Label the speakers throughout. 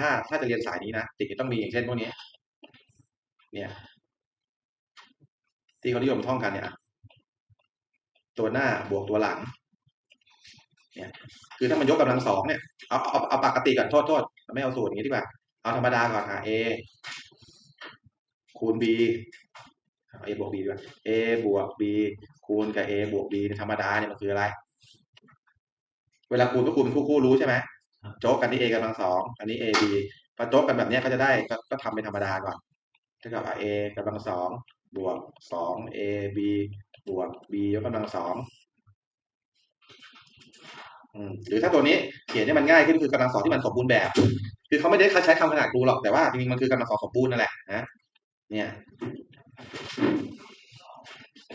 Speaker 1: ถ้าถ้าจะเรียนสายนี้นะติดจะต้องมีอย่างเช่นพวกนี้เนี่ยที่เขานิยมท่องกันเนี่ย ตัวหน้าบวกตัวหลัง เนี่ย คือถ้ามันยกกำลังสองเนี่ยเอาเอาเอาปกติก่อนโทษโทษไม่เอาสูตรอย่างนี้ดีกว่า เอาธรรมดาก่อนอะ a คูณ b เอา a บวก b ดีกว่า a บวก b คูณกับ a บวก b ในธรรมดาเนี่ยมันคืออะไร เวลาคูณก็คูณเป็นคู่คู่รู้ใช่ไหม โจ๊กกันที่ a กำลังสองอันนี้ a b พอโจ๊กกันแบบนี้ก็จะได้ก็ก็ทำเป็นธรรมดาก่อนเท่ากับ a กำลังสองบวกสอง a b บวก b ยกกำลังสองหรือถ้าตัวนี้เขียนให้มันง่ายขึ้นคือกำลังสองที่มันสมบูรณ์แบบ คือเขาไม่ได้ใช้คำขนาดกูหรอกแต่ว่าจริงๆมันคือกำลังสองสมบูรณ์นั่นแหละนะเนี่ย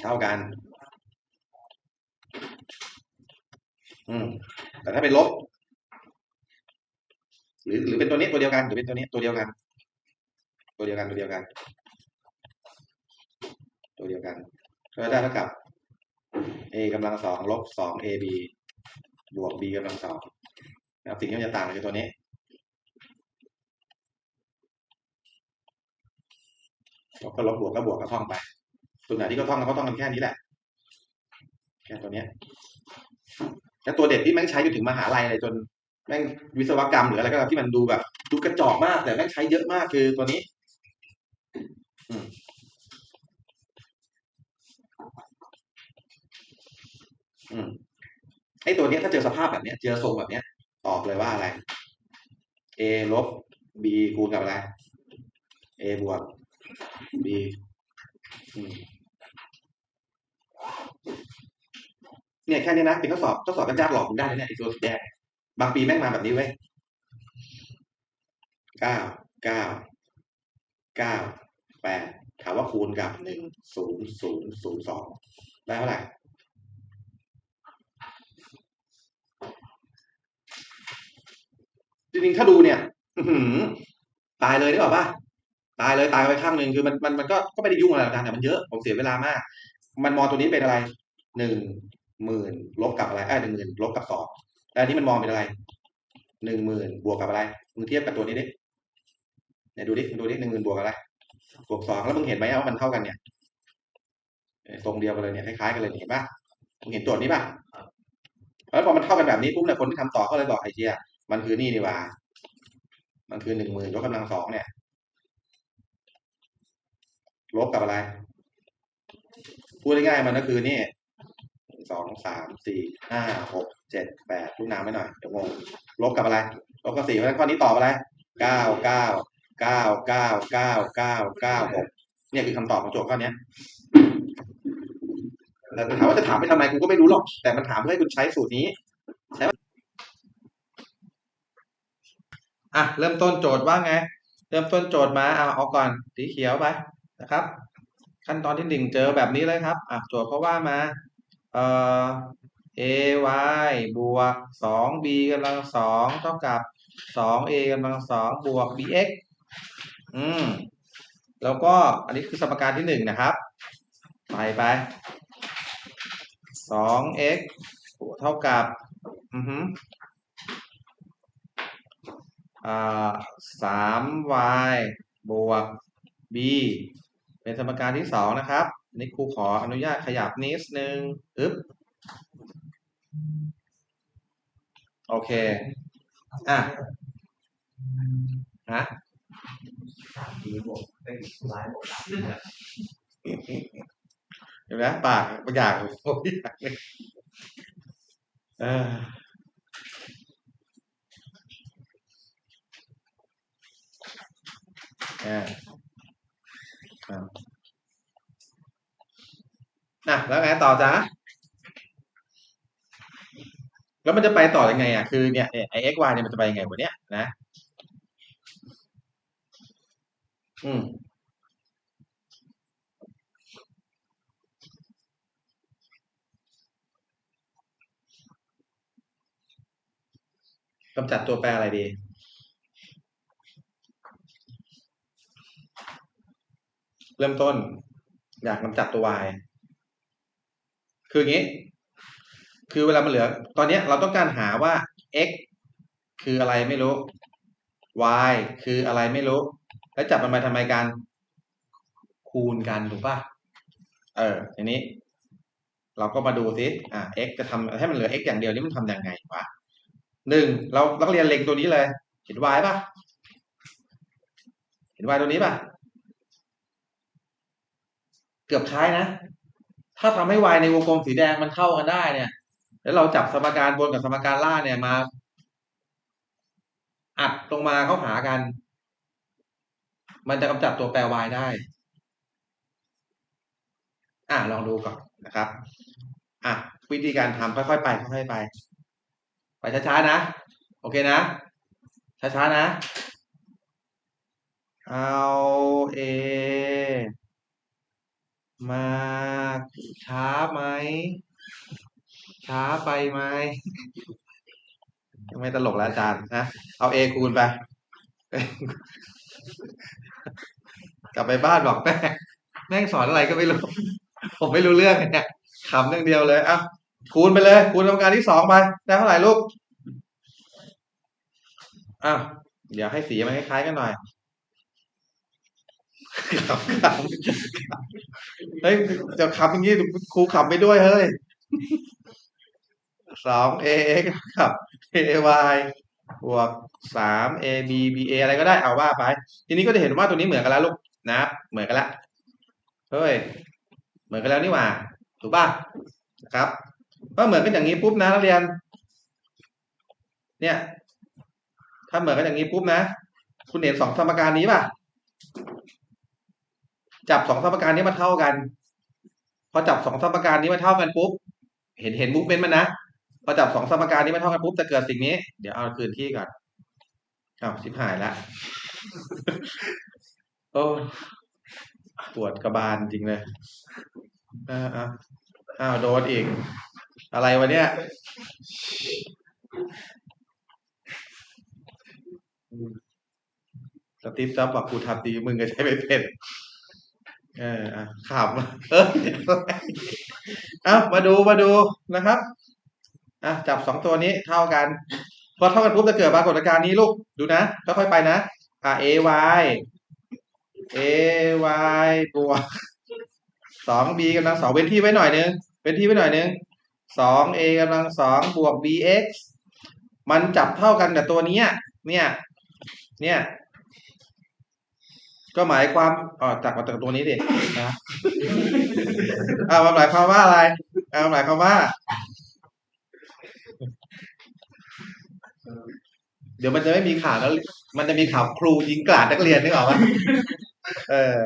Speaker 1: เท่ากัน อืมแต่ถ้าเป็นลบ หรือหรือเป็นตัวนี้ตัวเดียวกันหรือเป็นตัวนี้ตัวเดียวกัน ตัวเดียวกันตัวเดียวกัน ตัวเดียวกันก็ได้เท่ากับ a กำลังสองลบสอง ab บวก b กำลังสองนะครับสิ่งที่มันจะต่างกันคือตัวนี้ก็ลบบวกก็บวกก็ท่องไปส่วนไหนที่เขาท่องเขาท่องกันแค่นี้แหละแค่ตัวเนี้ยแล้วตัวเด็ดที่แม่งใช้อยู่ถึงมหาลัยเลยจน แม่งวิศวกรรมหรืออะไรก็ตามที่มันดูแบบ ดูกระจอกมากแต่แม่งใช้เยอะมากคือตัวนี้อืมอืมไอ้ตัวนี้ถ้าเจอสภาพแบบเนี้ยเจอทรงแบบเนี้ยตอบเลยว่าอะไร a ลบ b คูณกับอะไร a บวก b เนี่ยแค่นี้นะเป็นข้อสอบข้อสอบยากๆหลอกมึงได้เลยเนี่ยไอ้ตัวสีแดง บางปีแม่งมาแบบนี้เว้ยเก้าเก้าเก้าแปดถามว่าคูณกับหนึ่งศูนย์ศูนย์ศูนย์สองได้เท่าไหร่จริงๆถ้าดูเนี่ยตายเลยได้เปล่าป่ะตายเลยตายไปข้างหนึ่งคือมันมันมันก็ก็ไม่ได้ยุ่งอะไรกับการแต่มันเยอะผมเสียเวลามาก มันมองตัวนี้เป็นอะไรหนึ่งหมื่นลบกับอะไรเอ้หนึ่งหมื่นลบกับสอง แต่อันนี้มันมองเป็นอะไรหนึ่งหมื่นบวกกับอะไรมึงเทียบกับตัวนี้ดิเนี่ยดูดิดูดิหนึ่งหมื่นบวกอะไรบวกสองแล้วมึงเห็นไหมว่ามันเท่ากันเนี่ยเออทรงเดียวกันเลยเนี่ยคล้ายๆกันเลยเนี่ยเห็นปะมึงเห็นโจทย์นี้ปะแล้วพอมันเท่ากันแบบนี้ปุ๊บเนี่ยคนที่ทำต่อก็เลยบอกไอ้เจียมันคือนี่นี่ว่า มันคือหนึ่งหมื่นยกกำลังสองเนี่ยลบกับอะไร พูดง่ายๆมันก็คือนี่สองสามสี่ห้าหก จ็ดแปดทุกน้ำไม่หน่อยเดี๋ยวงงลบกับอะไรลบกับสี่เพราะฉะนั้นข้อนี้ตอบอะไรเก้าเก้าเก้าเก้าเก้าเก้าเก้าหกเนี่ยคือคำตอบของโจทย์ข้อนี้ยแต่ถามว่าจะถามไปทำไมกูก็ไม่รู้หรอก แต่มันถามเพื่อให้คุณใช้สูตรนี้ใช่ไหมอะเริ่มต้นโจทย์ว่าไง เริ่มต้นโจทย์มาเอาเอาก่อนสีเขียวไปนะครับ ขั้นตอนที่หนึ่งเจอแบบนี้เลยครับอะโจทย์เขาว่ามาเอ่อ ay บวกสอง b กำลังสองเท่ากับสอง a กำลังสองบวก bx อืม แล้วก็อันนี้คือสมการที่หนึ่งนะครับ ไปไปสอง x เท่ากับ อือฮึอ่าสาม y บวก b เป็นสมการที่สองนะครับอันนี่ครูขออนุญาตขยับนิดนึง อึ๊บ โอเค อะฮะเห็นไหมปากบางอย่างโอ้ยอออ่าอ่าน่ะแล้วไงต่อจ๊ะ แล้วมันจะไปต่อยังไงอะคือเนี่ยไอ x y เนี่ยมันจะไปยังไงวะเนี่ยนะ อืมกำจัดตัวแปรอะไรดี เริ่มต้น อยากกำจัดตัว y คืออย่างนี้ คือเวลามันเหลือ ตอนนี้เราต้องการหาว่า x คืออะไรไม่รู้ y คืออะไรไม่รู้ แล้วจับมันมาทำไมกัน คูณกันถูกป่ะ เออทีนี้ เราก็มาดูสิอ่า x จะทำให้มันเหลือ x อย่างเดียวนี่มันทำยังไงวะหนึ่งเรานักเรียนเล็งตัวนี้เลย เห็น y ป่ะ เห็น y ตัวนี้ป่ะ เกือบคล้ายนะ ถ้าทำให้ y ในวงกลมสีแดงมันเข้ากันได้เนี่ย แล้วเราจับสมการบนกับสมการล่างเนี่ยมา อัดลงมาเข้าหากัน มันจะกำจัดตัวแปร y ได้ อะลองดูก่อนนะครับ อะวิธีการทำค่อยๆไปค่อยๆไป ไปช้าๆนะ โอเคนะ ช้าๆนะ เอา A มาช้าไหม ช้าไปไหมไม่ตลกแล้วอาจารย์นะเอา A คูณไป กลับไปบ้านบอกแม่แม่งสอนอะไรก็ไม่รู้ ผมไม่รู้เรื่องเนี่ยขำเรื่องเดียวเลยอะคูณไปเลย คูณทำการที่สองไปได้เท่าไหร่ลูกอะเดี๋ยวให้สีมันคล้ายๆกันหน่อยขำขำเฮ้ยจะขำอย่างนี้ครูขำไปด้วยเฮ้ย สอง ax กับ ay บวกสาม ab ba อะไรก็ได้เอาว่าไป ทีนี้ก็จะเห็นว่าตัวนี้เหมือนกันแล้วลูกนะเหมือนกันแล้วเฮ้ยเหมือนกันแล้วนี่หว่าถูกป่ะนะครับก็เหมือนกันอย่างนี้ปุ๊บนะนักเรียน เนี่ย ถ้าเหมือนกันอย่างนี้ปุ๊บนะ คุณเห็นสองสมการนี้ป่ะจับสองสมการนี้มาเท่ากัน พอจับสองสมการนี้มาเท่ากันปุ๊บ เห็นเห็นมุกเป็นมันนะ พอจับสองสมการนี้ไมาเท่ากันปุ๊บจะเกิดสิ่งนี้ เดี๋ยวเอาคืนที่ก่อนอ้าวชิบหายละโอ้ปวดกระบาลจริงเลยอ้าวอ้าวโดนอีก อะไรวะเนี่ยสตีฟจ็อบบอกกูทำดีมึงก็ใช้ไม่เป็นเออขำเออเอามาดูมาดูนะครับ อะจับสองตัวนี้เท่ากันพอเท่ากันปุ๊บจะเกิดปรากฏการณ์นี้ลูกดูนะค่อยๆไปนะอะ a y a y บวกสอง b กำลังสองเว้นที่ไว้หน่อยนึงเว้นที่ไว้หน่อยนึงสอง a กำลังสองบวก b x มันจับเท่ากันกับตัวนี้เนี่ย เนี่ยก็หมายความอ๋อจากมาจากตัวนี้ดินะอ่ามันหมายความว่าอะไรอ่ามันหมายความว่า ดี๋ยวมันจะไม่มีข่าวแล้วมันจะมีข่าวครูยิงกราดนักเรียนนึกออกไหมเออ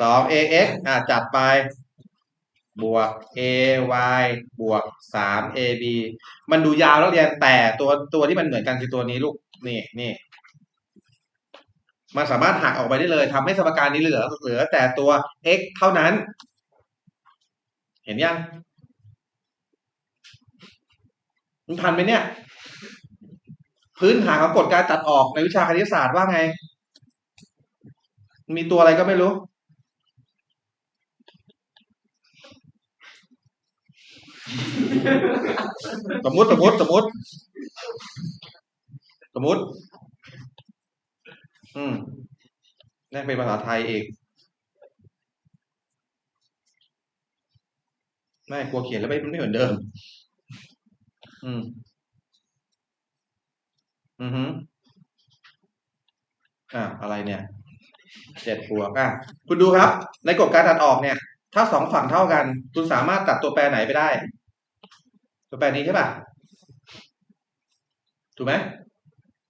Speaker 1: สอง ax อ่าจัดไป บวก ay บวกสาม ab มันดูยาวแล้วเรียนแต่ตัวตัวที่มันเหมือนกันคือตัวนี้ลูกนี่นี่มันสามารถหักออกไปได้เลยทำให้สมการนี้เหลือเหลือแต่ตัว x เท่านั้น เห็นยัง มันทันไหมเนี่ย พื้นฐานของกฎการตัดออกในวิชาคณิตศาสตร์ว่าไง มีตัวอะไรก็ไม่รู้ สมมติสมมติสมมติ สมมติ อืมนี่เป็นภาษาไทยเองไม่กลัวเขียนแล้วไม่ไม่เหมือนเดิม อืม อือฮึอ่าอะไรเนี่ยเจ็ดบวกอะคุณดูครับ ในกฎการตัดออกเนี่ย ถ้าสองฝั่งเท่ากัน คุณสามารถตัดตัวแปรไหนไปได้ ตัวแปรนี้ใช่ป่ะถูกไหม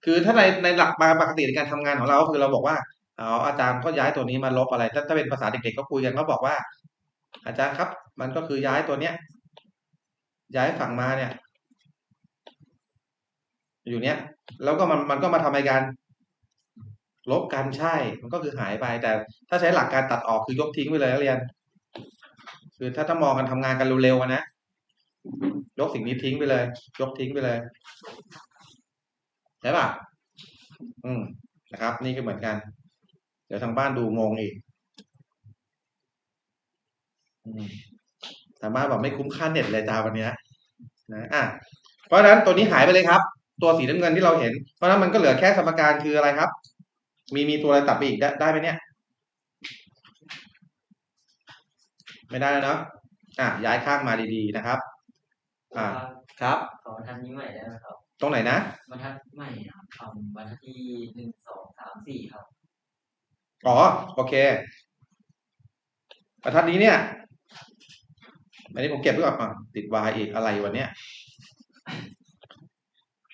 Speaker 1: คือถ้าในในหลักมาปกติในการทำงานของเราก็คือเราบอกว่าอ๋ออาจารย์ก็ย้ายตัวนี้มาลบอะไรถ้าถ้าเป็นภาษาเด็กๆก็คุยกันก็บอกว่า อาจารย์ครับ มันก็คือย้ายตัวเนี้ย ย้ายฝั่งมาเนี่ย อยู่เนี้ย แล้วก็มันมันก็มาทำอะไรกันลบกันใช่ มันก็คือหายไป แต่ถ้าใช้หลักการตัดออกคือยกทิ้งไปเลยนักเรียน คือถ้าถ้ามองกันทำงานกันเร็วๆนะ ยกสิ่งนี้ทิ้งไปเลย ยกทิ้งไปเลยใช่ป่ะ อืม นะครับ นี่ก็เหมือนกัน เดี๋ยวทางบ้านดูงงอีกทางบ้านบอกไม่คุ้มค่าเน็ตเลยจ้าวันเนี้ยนะ อะ เพราะฉะนั้นตัวนี้หายไปเลยครับ ตัวสีน้ำเงินที่เราเห็น เพราะฉะนั้นมันก็เหลือแค่สมการคืออะไรครับ มีมีตัวอะไรตัดไปอีกได้ได้ไหมเนี่ย ไม่ได้แล้วเนาะอะย้ายข้างมาดีๆนะครับ อ่าครับ
Speaker 2: ขอบรรทัดนี้ใหม่ได้ไหมครับ
Speaker 1: ตรงไหนนะ
Speaker 2: บรรทัดใหม่ครับทำบรรทัดที่หนึ่งสองสามสี่ครับ
Speaker 1: อ๋อโอเคบรรทัดนี้เนี่ยอันนี้ผมเก็บไว้ก่อนอะติดวายอีกอะไรวันเนี้ย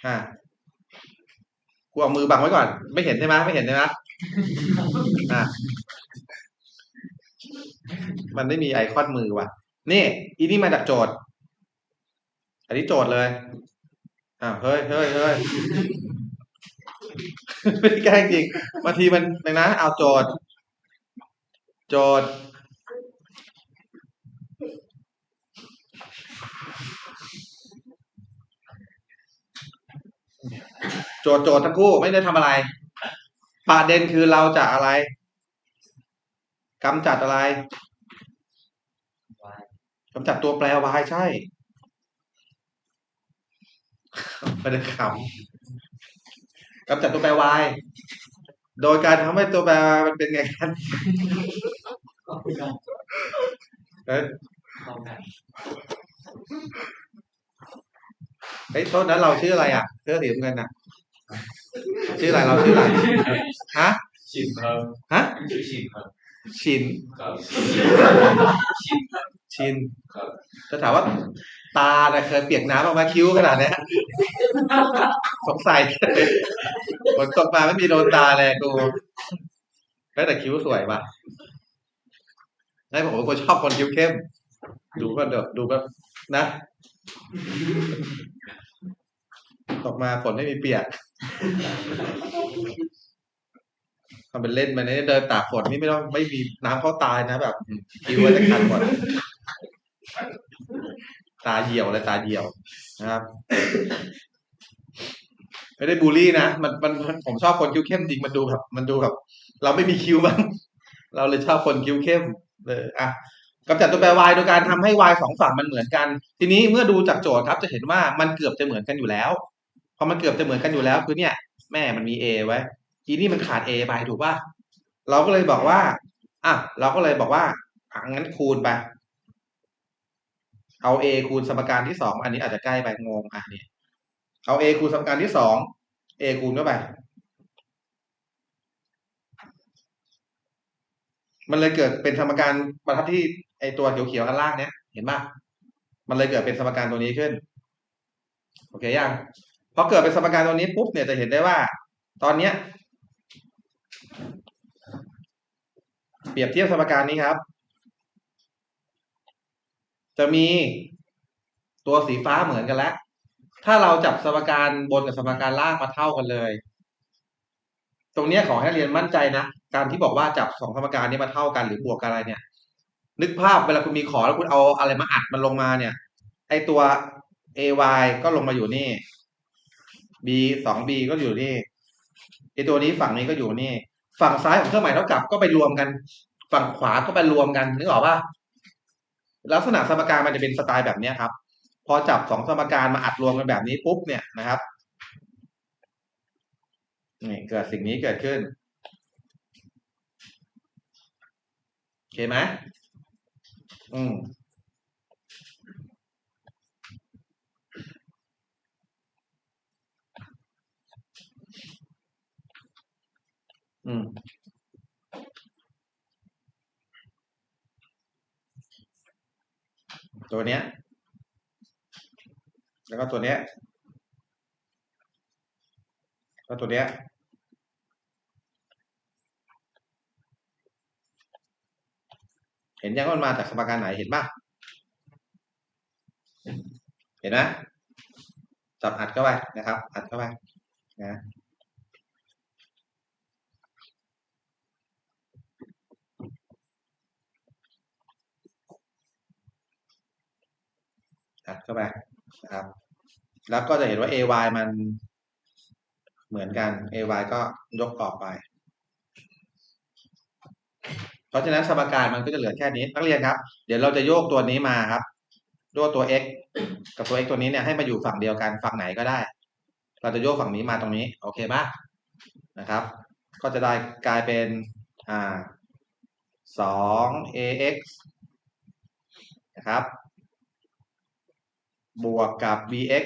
Speaker 1: อะกูเอามือบังไว้ก่อน ไม่เห็นใช่ไหมไม่เห็นใช่ไหมอะมันไม่มีไอคอนมือว่ะ นี่อีนี่มาจากโจทย์ อันนี้โจทย์เลยอ่าวเฮ้ยเฮ้ยเฮ้ยไม่ได้แกล้งจริงบางทีมันนะเอาโจทย์ โจทย์ โจทย์โจทย์ทั้งคู่ไม่ได้ทำอะไรประเด็นคือเราจะอะไรกำจัดอะไร
Speaker 2: y
Speaker 1: กำจัดตัวแปร y ใช่ประเด็นขำกำจัดตัวแปร y โดยการทำให้ตัวแปร y มันเป็นไงกัน
Speaker 2: ขอบคุณครับ
Speaker 1: เอ้ย
Speaker 2: ขอบกัน
Speaker 1: เฮ้ยโทษนะเราชื่ออะไรอะเสื้อสีน้ำเงินอะ ชื่ออะไรเราชื่ออะไรฮะ
Speaker 3: ชินครับ
Speaker 1: ฮะ
Speaker 3: ชื่อชินครับ
Speaker 1: ชิน
Speaker 3: ครับ
Speaker 1: ชิน
Speaker 3: ครับ
Speaker 1: จะถามว่า ตาเนี่ยเคยเปียกน้ำออกมาคิ้วขนาดเนี้ยสงสัยฝนตกมาไม่มีโดนตาเลยกูแล้วแต่คิ้วสวยป่ะไอ้ผมเป็นคนชอบคนคิ้วเข้ม ดูก็เดี๋ยวดูแบบนะ ตกมาฝนไม่มีเปียกทำเป็นเล่นมาเนี่ยเดินตากฝนนี่ไม่ต้องไม่มีน้ำเข้าตานะแบบคิ้วจะคันหมดตาเหี่ยวเลยตาเหี่ยวนะครับ ไม่ได้บูลลี่นะมันมันมันผมชอบคนคิ้วเข้มจริงมันดูแบบมันดูแบบเราไม่มีคิ้วบ้างเราเลยชอบคนคิ้วเข้มเลยอะกำจัดตัวแปร y โดยการทำให้ y สองฝั่งมันเหมือนกัน ทีนี้เมื่อดูจากโจทย์ครับจะเห็นว่ามันเกือบจะเหมือนกันอยู่แล้ว พอมันเกือบจะเหมือนกันอยู่แล้วคือเนี่ย แม่มันมี a ไว้ ทีนี้มันขาด a ไปถูกป่ะเราก็เลยบอกว่าอะเราก็เลยบอกว่าอะงั้นคูณไป เอา a คูณสมการที่สองอันนี้อาจจะใกล้ไปงงอะนี่เอา a คูณสมการที่สอง a คูณเข้าไป มันเลยเกิดเป็นสมการบรรทัดที่ไอตัวเขียวๆอันล่างเนี้ยเห็นป่ะมันเลยเกิดเป็นสมการตัวนี้ขึ้น โอเคยัง อเกิดเป็นสมการตัวนี้ปุ๊บเนี่ยจะเห็นได้ว่า ตอนเนี้ย เปรียบเทียบสมการนี้ครับ จะมีตัวสีฟ้าเหมือนกันแล้ว ถ้าเราจับสมการบนกับสมการล่างมาเท่ากันเลย ตรงเนี้ยขอให้เรียนมั่นใจนะ การที่บอกว่าจับสองสมการนี้มาเท่ากันหรือบวกกันอะไรเนี่ย นึกภาพเวลาคุณมีขอแล้วคุณเอาอะไรมาอัดมันลงมาเนี่ย ไอตัว ay ก็ลงมาอยู่นี่ b สอง b ก็อยู่นี่ไอตัวนี้ฝั่งนี้ก็อยู่นี่ ฝั่งซ้ายของเครื่องหมายเท่ากับก็ไปรวมกัน ฝั่งขวาก็ไปรวมกันนึกออกป่ะลักษณะสมการมันจะเป็นสไตล์แบบนี้ครับ พอจับสองสมการมาอัดรวมกันแบบนี้ปุ๊บเนี่ยนะครับนี่เกิดสิ่งนี้เกิดขึ้นโอเคไหมอืม อืมตัวเนี้ย แล้วก็ตัวเนี้ย แล้วตัวเนี้ย เห็นยังว่ามันมาจากสมการไหนเห็นป่ะ เห็นไหมจับอัดเข้าไปนะครับ อัดเข้าไปนะ อัดเข้าไปนะครับ แล้วก็จะเห็นว่า ay มันเหมือนกัน ay ก็ยกออกไป เพราะฉะนั้นสมการมันก็จะเหลือแค่นี้นักเรียนครับ เดี๋ยวเราจะโยกตัวนี้มาครับโยกตัว x กับตัว x ตัวนี้เนี่ยให้มาอยู่ฝั่งเดียวกันฝั่งไหนก็ได้ เราจะโยกฝั่งนี้มาตรงนี้ โอเคปะนะครับ ก็จะได้กลายเป็นอ่าสอง ax นะครับ บวกกับ bx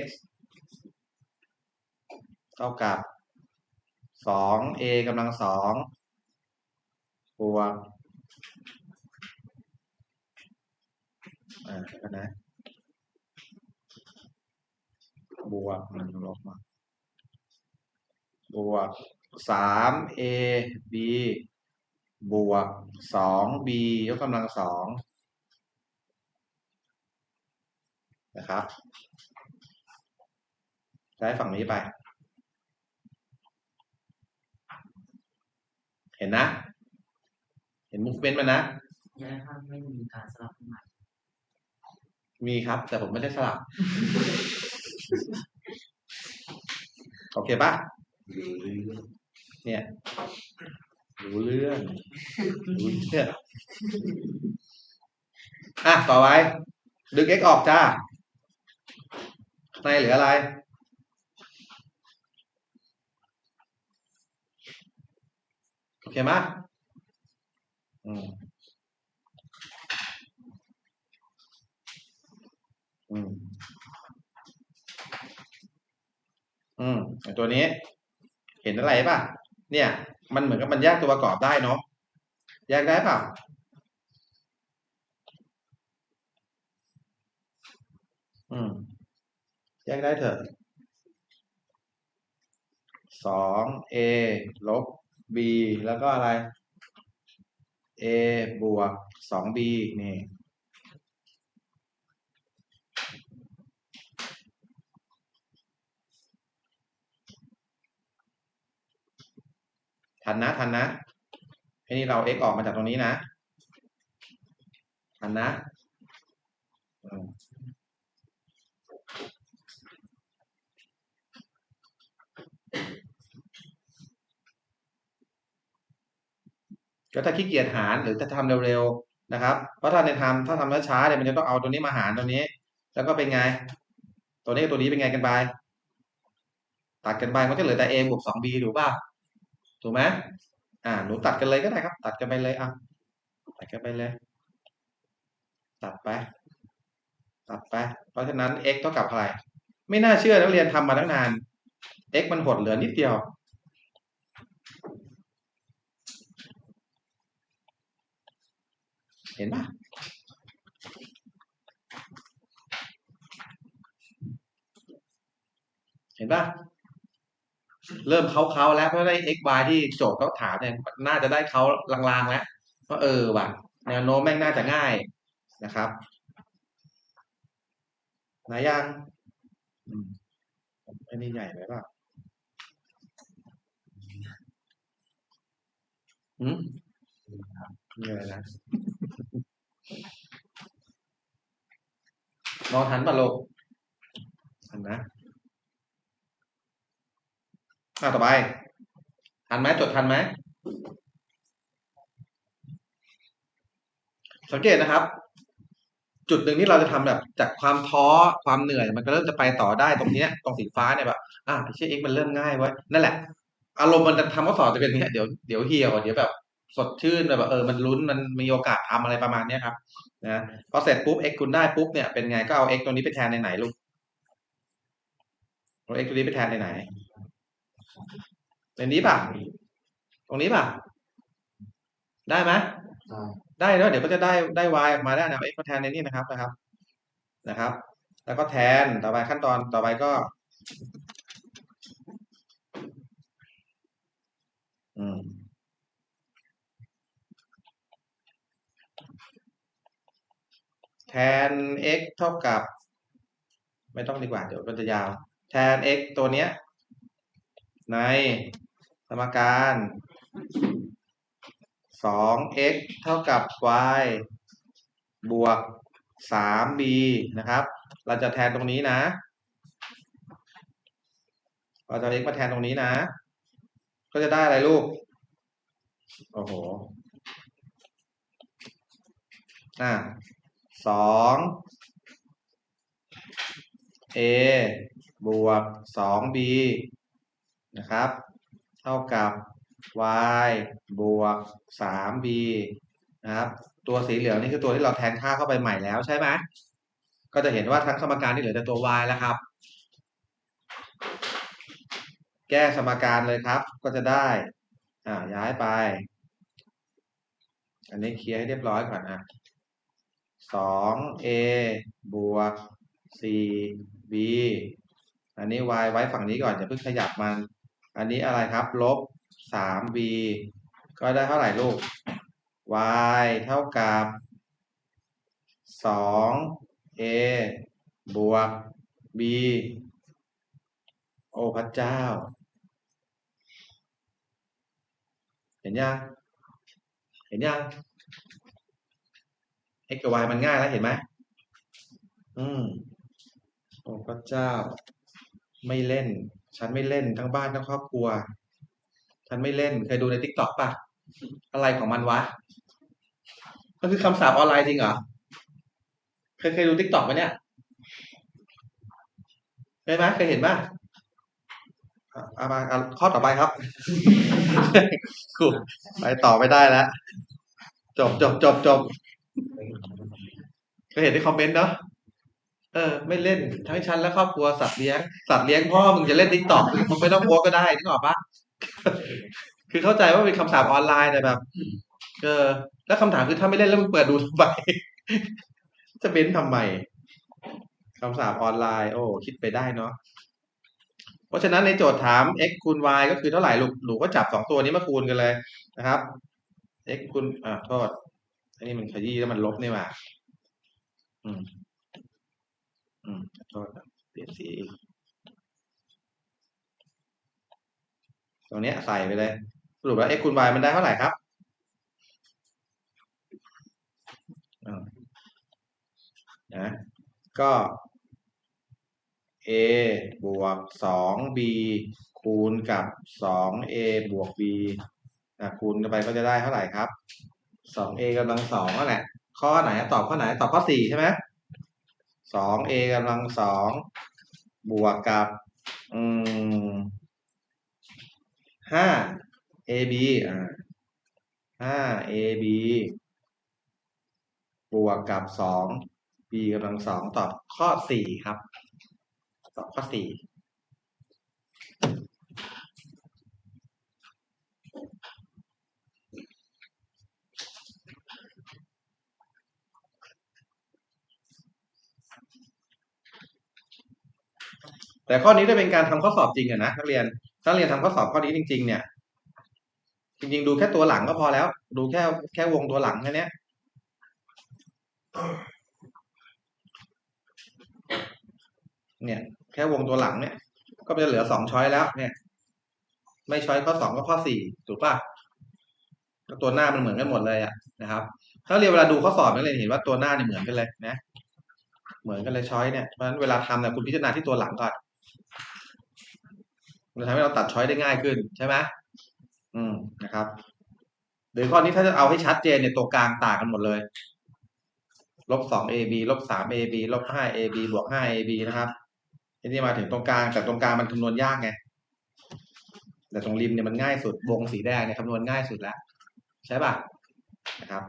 Speaker 1: เท่ากับสอง a กำลังสองบวกอ่านะบวกหนึ่งลบมาบวกสาม a b บวกสอง b ยกกำลังสอง นะครับใช้ฝั่งนี้ไป เห็นนะ เห็น movement มันนะ
Speaker 2: ย้ายภาพไม่มีการสลับใหม่
Speaker 1: มีครับ แต่ผมไม่ได้สลับ โอเคปะเนี่ย รู้เรื่อง รู้เรื่อง อะ ต่อไป ดึง x ออกจ้าข้าง ในเหลืออะไร โอเคไหมอืมอืมอืมตัวนี้ เห็นอะไรป่ะ เนี่ย มันเหมือนกับมันแยกตัวประกอบได้เนาะแยกได้เปล่าอืม แยกได้เถอะสอง a ลบ b แล้วก็อะไร a บวกสอง b นี่ทันนะทันนะไอ้นี่เรา x ออกมาจากตรงนี้นะ ทันนะ ก็ถ้าขี้เกียจหารหรือจะทำเร็วๆนะครับ เพราะถ้าในทำถ้าทำช้าๆเนี่ยมันจะต้องเอาตัวนี้มาหารตัวนี้ แล้วก็เป็นไง ตัวนี้กับตัวนี้เป็นไงกันไปตัดกันไปมันก็เหลือแต่ a บวกสอง b ถูกป่ะถูกไหมอ่าหนูตัดกันเลยก็ได้ครับ ตัดกันไปเลยอะตัดกันไปเลย ตัดไป ตัดไป เพราะฉะนั้น x เท่ากับอะไร ไม่น่าเชื่อนักเรียนทำมาตั้งนาน x มันหดเหลือนิดเดียว เห็นปะเห็นปะเริ่มเขาเขาๆแล้วเพราะได้ x y ที่โจทย์เขาถามเนี่ยน่าจะได้เขาลางๆแล้วว่าเออว่ะแนวโน้มแม่งน่าจะง่ายนะครับนายังอันนี้ใหญ่ไหมป่ะอืมนี่อะนะ มองทันป่ะลูกทันนะอะต่อไปทันไหมจดทันไหมสังเกตนะครับ จุดหนึ่งที่เราจะทำแบบ จากความท้อความเหนื่อย มันก็เริ่มจะไปต่อได้ตรงเนี้ยตรงสีฟ้าเนี่ยแบบอะเชื่อเอ็กมันเริ่มง่ายไว้นั่นแหละ อารมณ์มันจะทำข้อสอบจะเป็นอย่างเงี้ยเดี๋ยวเดี๋ยวเหี่ยวเดี๋ยวแบบ สดชื่นแบบเออมันลุ้นมันมีโอกาสทำอะไรประมาณเนี้ยครับนะพอเสร็จปุ๊บ x คุณได้ปุ๊บเนี่ยเป็นไงก็เอา x ตัวนี้ไปแทนในไหนลูกเอา x ตัวนี้ไปแทนในไหนในนี้ป่ะ ตรงนี้ป่ะ ได้ไหมได้แล้วเดี๋ยวก็จะได้ได้ y ออกมาได้นะ x มาแทนในนี้นะครับนะครับ นะครับ แล้วก็แทนต่อไปขั้นตอนต่อไปก็ อืม แทน x เท่ากับ ไม่ต้องดีกว่า เดี๋ยวมันจะยาว แทน x ตัวเนี้ย ในสมการสอง x เท่ากับ y บวกสาม b นะครับ เราจะแทนตรงนี้นะ เราจะเอา x มาแทนตรงนี้นะ ก็จะได้อะไรลูก โอ้โห อะ สอง a บวกสอง b นะครับ เท่ากับ y บวกสาม b นะครับ ตัวสีเหลืองนี่คือตัวที่เราแทนค่าเข้าไปใหม่แล้วใช่ไหมก็จะเห็นว่าทั้งสมการที่เหลือแต่ตัว y แล้วครับ แก้สมการเลยครับ ก็จะได้ อ่าย้ายไป อันนี้เคลียร์ให้เรียบร้อยก่อนอะ สอง a บวกสี่ b อันนี้ y ไว้ฝั่งนี้ก่อนอย่าเพิ่งขยับมัน อันนี้อะไรครับ ลบสาม b ก็ได้เท่าไหร่ลูก y เท่ากับสอง a บวก b โอ้พระเจ้า เห็นยัง เห็นยัง x กับ y มันง่ายแล้วเห็นไหมอืมโอ้พระเจ้า ไม่เล่น ฉันไม่เล่นทั้งบ้านทั้งครอบครัว ฉันไม่เล่น เคยดูในทิกตอกป่ะ อะไรของมันวะมันคือคำสาปออนไลน์จริงเหรอ เคยเคยดูทิกตอกไหมเนี่ยเคยไหมเคยเห็นป่ะเอามาข้อต่อไปครับกูไปต่อไม่ได้แล้ว จบจบจบจบ เคยเห็นในคอมเมนต์เนาะเออ ไม่เล่นทั้งฉันและครอบครัวสัตว์เลี้ยงสัตว์เลี้ยงพ่อมึงจะเล่นทิกต็อกมึงไม่ต้องโพสก็ได้นึกออกปะคือเข้าใจว่าเป็นคำสาปออนไลน์แต่แบบ เออ แล้วคำถามคือถ้าไม่เล่นแล้วมึงเปิดดูทำไมจะเบ้นทำไมคำสาปออนไลน์ โอ้คิดไปได้เนาะเพราะฉะนั้นในโจทย์ถาม x คูณ y ก็คือเท่าไหร่ลูกหนูก็จับสองตัวนี้มาคูณกันเลยนะครับ x คูณอ่าโทษ อันนี้มันขยี้แล้วมันลบนี่ว่า อืม อืมขอโทษนะเปลี่ยนสีอีกตรงเนี้ยใส่ไปเลยสรุปแล้ว x คูณ y มันได้เท่าไหร่ครับอนะก็ a บวกสอง b คูณกับสอง a บวก b นะคูณกันไปก็จะได้เท่าไหร่ครับ สอง a กำลังสองนั่นแหละ ข้อไหนตอบข้อไหนตอบข้อสี่ใช่ไหมสอง a กำลังสองบวกกับอืมห้า ab อ่าห้า ab บวกกับสอง b กำลังสองตอบข้อสี่ครับ ตอบข้อสี่ แต่ข้อนี้จะเป็นการทำข้อสอบจริงอะนะนักเรียนถ้าเรียนทำข้อสอบข้อนี้จริง ๆ เนี่ย จริง ๆ ดูแค่ตัวหลังก็พอแล้ว ดูแค่แค่วงตัวหลังแค่นี้ยเนี่ย แค่วงตัวหลังเนี่ย ก็จะเหลือสองช้อยแล้ว เนี่ย ไม่ช้อยข้อสองก็ข้อสี่ถูกป่ะก็ตัวหน้ามันเหมือนกันหมดเลยอะนะครับ ถ้าเรียนเวลาดูข้อสอบนักเรียนเห็นว่าตัวหน้าเนี่ยเหมือนกันเลยนะ เหมือนกันเลยช้อยเนี่ยเพราะฉะนั้นเวลาทำเนี่ยคุณพิจารณาที่ตัวหลังก่อน มันจะทำให้เราตัดช้อยได้ง่ายขึ้นใช่ไหมอืมนะครับ หรือข้อนี้ถ้าจะเอาให้ชัดเจนเนี่ยตัวกลางต่างกันหมดเลย ลบสอง ab ลบสาม ab ลบห้า ab บวกห้า ab นะครับทีนี้มาถึงตรงกลางแต่ตรงกลางมันคำนวณยากไง แต่ตรงริมเนี่ยมันง่ายสุด วงสีแดงเนี่ยคำนวณง่ายสุดแล้ว ใช่ป่ะนะครับ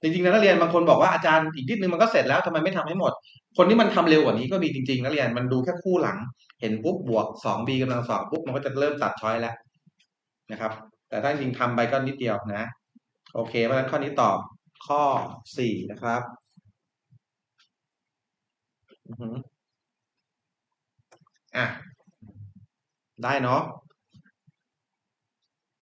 Speaker 1: จริงๆนะนักเรียนบางคนบอกว่าอาจารย์อีกนิดนึงมันก็เสร็จแล้วทำไมไม่ทำให้หมด คนที่มันทำเร็วกว่านี้ก็มีจริงๆนักเรียนมันดูแค่คู่หลัง เห็นปุ๊บบวกสอง b กำลังสองปุ๊บมันก็จะเริ่มตัดช้อยแล้วนะครับ แต่ถ้าจริงๆทำไปก็นิดเดียวนะ โอเคเพราะฉะนั้นข้อนี้ตอบข้อสี่นะครับอือหืออะได้เนาะ